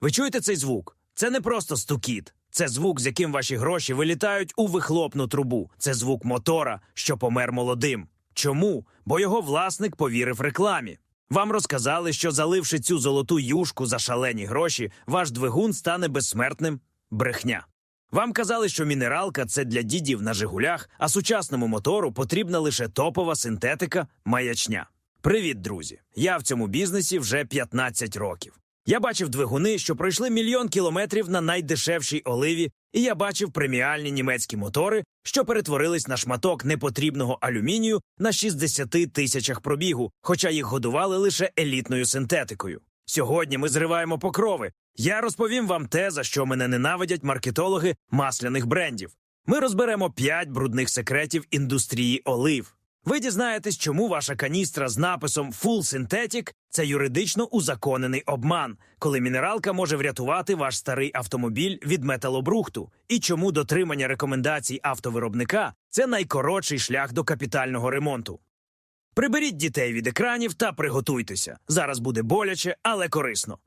Ви чуєте цей звук? Це не просто стукіт. Це звук, з яким ваші гроші вилітають у вихлопну трубу. Це звук мотора, що помер молодим. Чому? Бо його власник повірив рекламі. Вам розказали, що заливши цю золоту юшку за шалені гроші, ваш двигун стане безсмертним? Брехня. Вам казали, що мінералка це для дідів на Жигулях, а сучасному мотору потрібна лише топова синтетика маячня. Привіт, друзі! Я в цьому бізнесі вже 15 років. Я бачив двигуни, що пройшли мільйон кілометрів на найдешевшій оливі, і я бачив преміальні німецькі мотори, що перетворились на шматок непотрібного алюмінію на 60 тисячах пробігу, хоча їх годували лише елітною синтетикою. Сьогодні ми зриваємо покрови. Я розповім вам те, за що мене ненавидять маркетологи масляних брендів. Ми розберемо 5 брудних секретів індустрії олив. Ви дізнаєтесь, чому ваша каністра з написом Full Synthetic – це юридично узаконений обман, коли мінералка може врятувати ваш старий автомобіль від металобрухту, і чому дотримання рекомендацій автовиробника це найкоротший шлях до капітального ремонту. Приберіть дітей від екранів та приготуйтеся. Зараз буде боляче, але корисно.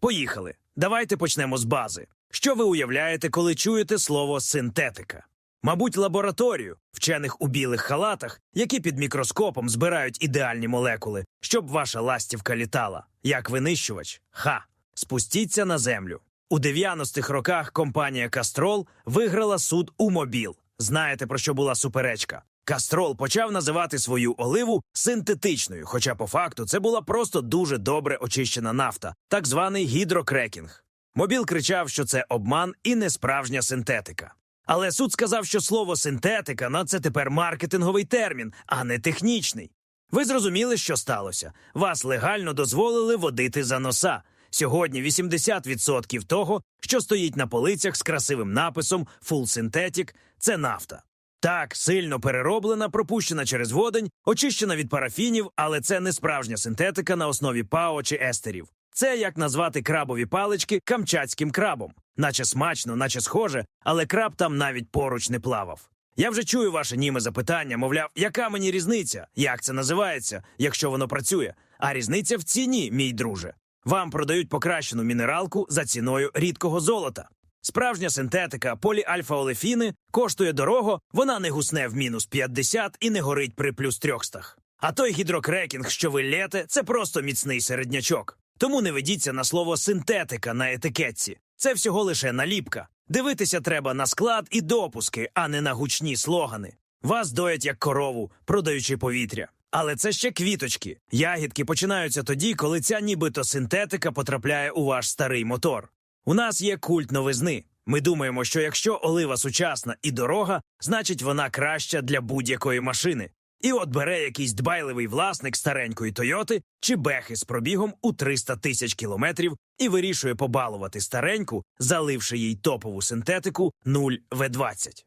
Поїхали. Давайте почнемо з бази. Що ви уявляєте, коли чуєте слово синтетика? Мабуть, лабораторію вчених у білих халатах, які під мікроскопом збирають ідеальні молекули, щоб ваша ластівка літала. Як винищувач? Ха! Спустіться на землю. У 90-х роках компанія Кастрол виграла суд у мобіл. Знаєте, про що була суперечка? Кастрол почав називати свою оливу синтетичною, хоча по факту це була просто дуже добре очищена нафта, так званий гідрокрекінг. Мобіл кричав, що це обман і не справжня синтетика. Але суд сказав, що слово синтетика на це тепер маркетинговий термін, а не технічний. Ви зрозуміли, що сталося? Вас легально дозволили водити за носа. Сьогодні 80% того, що стоїть на полицях з красивим написом Full Synthetic – це нафта. Так, сильно перероблена, пропущена через водень, очищена від парафінів, але це не справжня синтетика на основі ПАО чи естерів. Це як назвати крабові палички камчатським крабом, наче смачно, наче схоже, але краб там навіть поруч не плавав. Я вже чую ваше німе запитання, мовляв, яка мені різниця, як це називається, якщо воно працює. А різниця в ціні, мій друже. Вам продають покращену мінералку за ціною рідкого золота. Справжня синтетика поліальфа-олефіни коштує дорого, вона не гусне в мінус 50 і не горить при плюс 300. А той гідрокрекінг, що ви лєте, це просто міцний середнячок. Тому не ведіться на слово синтетика на етикетці. Це всього лише наліпка. Дивитися треба на склад і допуски, а не на гучні слогани. Вас доять як корову, продаючи повітря. Але це ще квіточки. Ягідки починаються тоді, коли ця нібито синтетика потрапляє у ваш старий мотор. У нас є культ новизни. Ми думаємо, що якщо олива сучасна і дорога, значить вона краща для будь-якої машини. І от бере якийсь дбайливий власник старенької Тойоти чи бехи з пробігом у 300 тисяч кілометрів і вирішує побалувати стареньку, заливши їй топову синтетику 0 В20.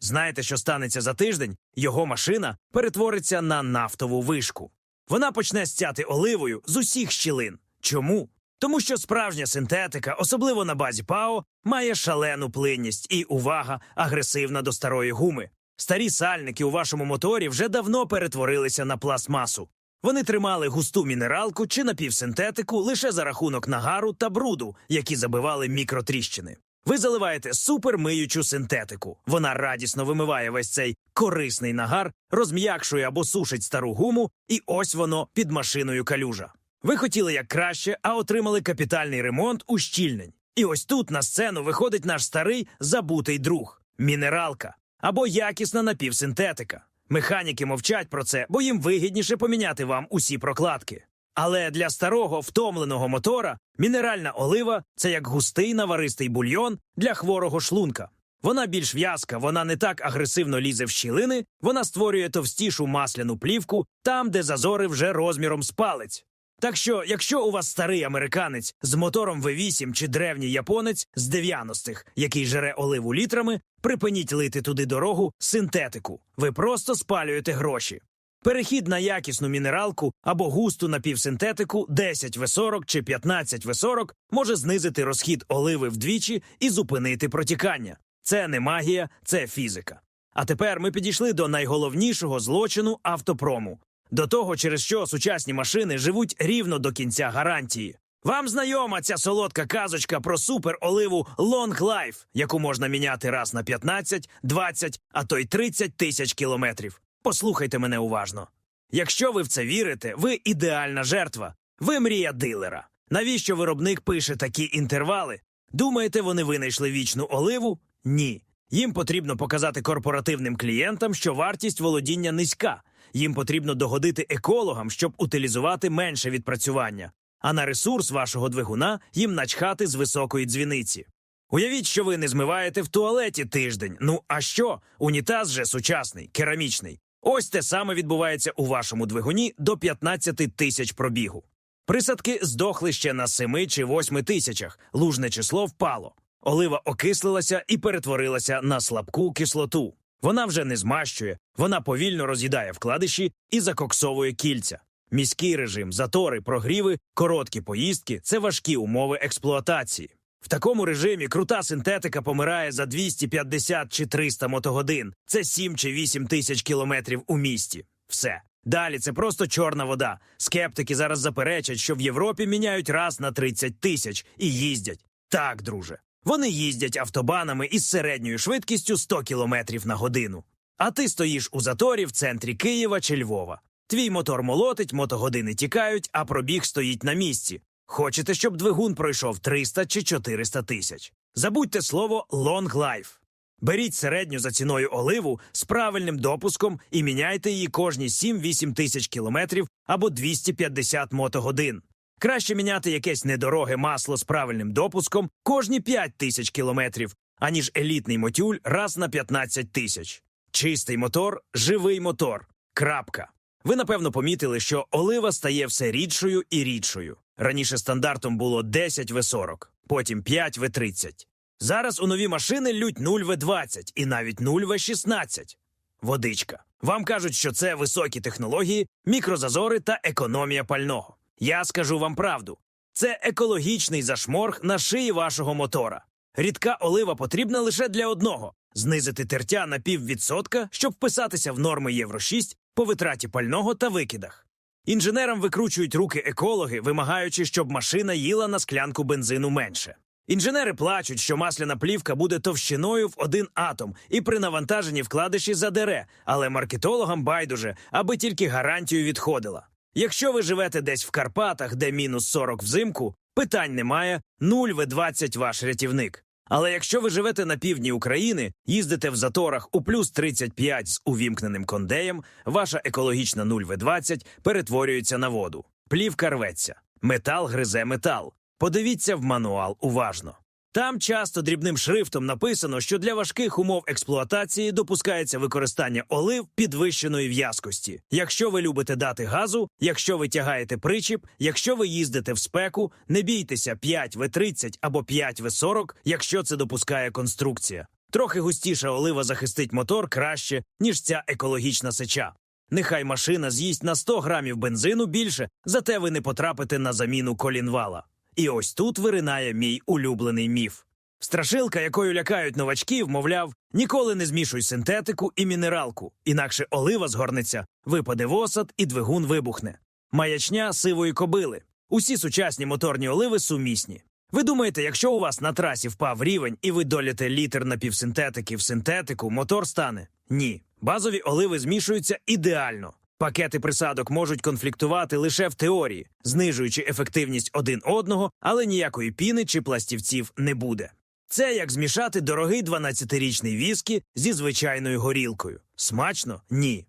Знаєте, що станеться за тиждень? Його машина перетвориться на нафтову вишку. Вона почне стяти оливою з усіх щілин. Чому? Тому що справжня синтетика, особливо на базі ПАО, має шалену плинність і увага агресивна до старої гуми. Старі сальники у вашому моторі вже давно перетворилися на пластмасу. Вони тримали густу мінералку чи напівсинтетику лише за рахунок нагару та бруду, які забивали мікротріщини. Ви заливаєте супермиючу синтетику. Вона радісно вимиває весь цей корисний нагар, розм'якшує або сушить стару гуму, і ось воно під машиною калюжа. Ви хотіли як краще, а отримали капітальний ремонт ущільнень. І ось тут на сцену виходить наш старий забутий друг мінералка або якісна напівсинтетика. Механіки мовчать про це, бо їм вигідніше поміняти вам усі прокладки. Але для старого втомленого мотора мінеральна олива це як густий наваристий бульйон для хворого шлунка. Вона більш в'язка, вона не так агресивно лізе в щілини, вона створює товстішу масляну плівку там, де зазори вже розміром з палець. Так що, якщо у вас старий американець з мотором V8 чи древній японець з 90-х, який жере оливу літрами, припиніть лити туди дорогу синтетику. Ви просто спалюєте гроші. Перехід на якісну мінералку або густу напівсинтетику 10 В40 чи 15 В40 може знизити розхід оливи вдвічі і зупинити протікання. Це не магія, це фізика. А тепер ми підійшли до найголовнішого злочину автопрому. До того, через що сучасні машини живуть рівно до кінця гарантії. Вам знайома ця солодка казочка про супероливу Long Life, яку можна міняти раз на 15, 20, а то й 30 тисяч кілометрів. Послухайте мене уважно. Якщо ви в це вірите, ви ідеальна жертва. Ви мрія дилера. Навіщо виробник пише такі інтервали? Думаєте, вони винайшли вічну оливу? Ні. Їм потрібно показати корпоративним клієнтам, що вартість володіння низька. Їм потрібно догодити екологам, щоб утилізувати менше відпрацювання. А на ресурс вашого двигуна їм начхати з високої дзвіниці. Уявіть, що ви не змиваєте в туалеті тиждень. Ну а що? Унітаз же сучасний, керамічний. Ось те саме відбувається у вашому двигуні до 15 тисяч пробігу. Присадки здохли ще на 7 чи 8 тисячах, лужне число впало. Олива окислилася і перетворилася на слабку кислоту. Вона вже не змащує, вона повільно роз'їдає вкладиші і закоксовує кільця. Міський режим, затори, прогріви, короткі поїздки це важкі умови експлуатації. В такому режимі крута синтетика помирає за 250 чи 300 мотогодин. Це 7 чи 8 тисяч кілометрів у місті. Все. Далі це просто чорна вода. Скептики зараз заперечать, що в Європі міняють раз на 30 тисяч і їздять. Так, друже. Вони їздять автобанами із середньою швидкістю 100 кілометрів на годину. А ти стоїш у заторі в центрі Києва чи Львова. Твій мотор молотить, мотогодини тікають, а пробіг стоїть на місці. Хочете, щоб двигун пройшов 300 чи 400 тисяч. Забудьте слово «long life». Беріть середню за ціною оливу з правильним допуском і міняйте її кожні 7-8 тисяч кілометрів або 250 мотогодин. Краще міняти якесь недороге масло з правильним допуском кожні 5 тисяч кілометрів, аніж елітний мотюль раз на 15 тисяч. Чистий мотор живий мотор. Крапка. Ви напевно помітили, що олива стає все рідшою і рідшою. Раніше стандартом було 10 В40, потім 5 В30. Зараз у нові машини лють 0 В20 і навіть 0 В16. Водичка. Вам кажуть, що це високі технології, мікрозазори та економія пального. Я скажу вам правду. Це екологічний зашморг на шиї вашого мотора. Рідка олива потрібна лише для одного знизити тертя на піввідсотка, щоб вписатися в норми Євро 6 по витраті пального та викидах. Інженерам викручують руки екологи, вимагаючи, щоб машина їла на склянку бензину менше. Інженери плачуть, що масляна плівка буде товщиною в один атом і при навантаженні вкладиші задере, але маркетологам байдуже, аби тільки гарантію відходила. Якщо ви живете десь в Карпатах, де мінус 40 взимку, питань немає, 0 в 20 ваш рятівник. Але якщо ви живете на півдні України, їздите в заторах у плюс 35 з увімкненим кондеєм, ваша екологічна 0 в 20 перетворюється на воду. Плівка рветься, метал гризе метал. Подивіться в мануал уважно. Там часто дрібним шрифтом написано, що для важких умов експлуатації допускається використання олив підвищеної в'язкості. Якщо ви любите дати газу, якщо ви тягаєте причіп, якщо ви їздите в спеку, не бійтеся 5 в 30 або 5 в 40, якщо це допускає конструкція. Трохи густіша олива захистить мотор краще, ніж ця екологічна сеча. Нехай машина з'їсть на 100 грамів бензину більше, зате ви не потрапите на заміну колінвала. І ось тут виринає мій улюблений міф. Страшилка, якою лякають новачків, мовляв, ніколи не змішуй синтетику і мінералку, інакше олива згорнеться, випаде осад і двигун вибухне. Маячня сивої кобили. Усі сучасні моторні оливи сумісні. Ви думаєте, якщо у вас на трасі впав рівень і ви доліте літр напівсинтетики в синтетику, мотор стане? Ні. Базові оливи змішуються ідеально. Пакети присадок можуть конфліктувати лише в теорії, знижуючи ефективність один одного, але ніякої піни чи пластівців не буде. Це як змішати дорогий 12-річний віскі зі звичайною горілкою. Смачно? Ні.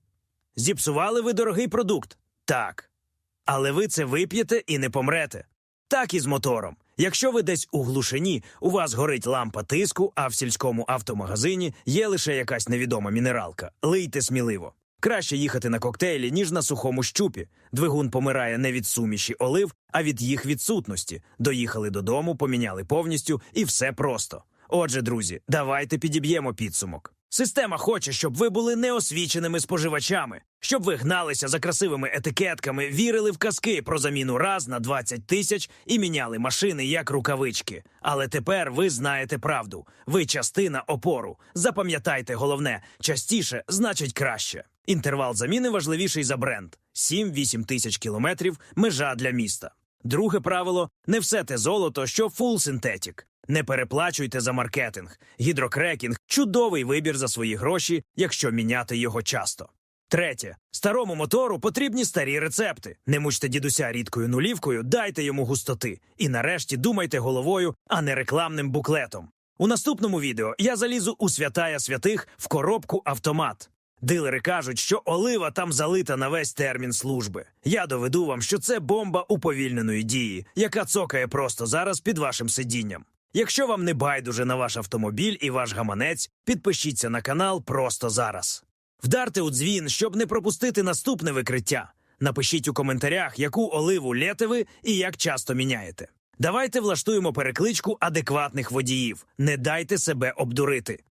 Зіпсували ви дорогий продукт? Так. Але ви це вип'єте і не помрете. Так і з мотором. Якщо ви десь у глушині, у вас горить лампа тиску, а в сільському автомагазині є лише якась невідома мінералка. Лийте сміливо. Краще їхати на коктейлі, ніж на сухому щупі. Двигун помирає не від суміші олив, а від їх відсутності. Доїхали додому, поміняли повністю, і все просто. Отже, друзі, давайте підіб'ємо підсумок. Система хоче, щоб ви були неосвіченими споживачами, щоб ви гналися за красивими етикетками, вірили в казки про заміну раз на 20 тисяч і міняли машини як рукавички. Але тепер ви знаєте правду. Ви частина опору. Запам'ятайте головне, частіше значить краще. Інтервал заміни важливіший за бренд: 7-8 тисяч кілометрів межа для міста. Друге правило не все те золото, що фул синтетік. Не переплачуйте за маркетинг. Гідрокрекінг чудовий вибір за свої гроші, якщо міняти його часто. Третє. Старому мотору потрібні старі рецепти. Не мучте дідуся рідкою нулівкою, дайте йому густоти. І нарешті думайте головою, а не рекламним буклетом. У наступному відео я залізу у святая святих в коробку автомат. Дилери кажуть, що олива там залита на весь термін служби. Я доведу вам, що це бомба уповільненої дії, яка цокає просто зараз під вашим сидінням. Якщо вам не байдуже на ваш автомобіль і ваш гаманець, підпишіться на канал просто зараз. Вдарте у дзвін, щоб не пропустити наступне викриття. Напишіть у коментарях, яку оливу лєте ви і як часто міняєте. Давайте влаштуємо перекличку адекватних водіїв. Не дайте себе обдурити.